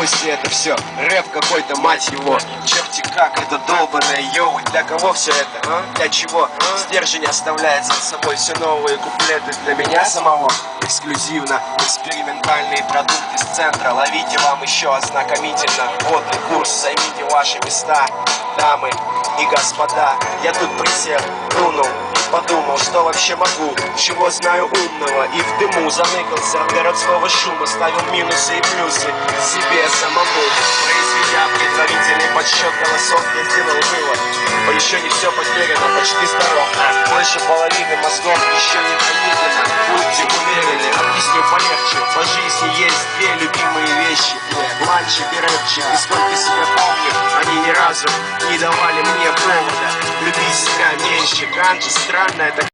Глупости это все, рэп какой-то, мать его Черти как, это долбаное йоу Для кого все это, а? Для чего? Стержень оставляет за собой все новые куплеты Для меня самого эксклюзивно Экспериментальные продукты центра. Ловите вам еще ознакомительно Водный курс, займите ваши места Дамы и господа. Я тут присел, дунул Подумал, что вообще могу, чего знаю умного И в дыму. Заныкался от городского шума Ставил минусы и плюсы себе самому. Произведя предварительный подсчет голосов Я сделал вывод, еще не все потеряно, почти здоров Больше половины мозгов еще не Жизни есть две любимые вещи. Ланчи и рэпчик, и сколько себя помню Они ни разу не давали мне повода. Любить себя меньше, канты странно, это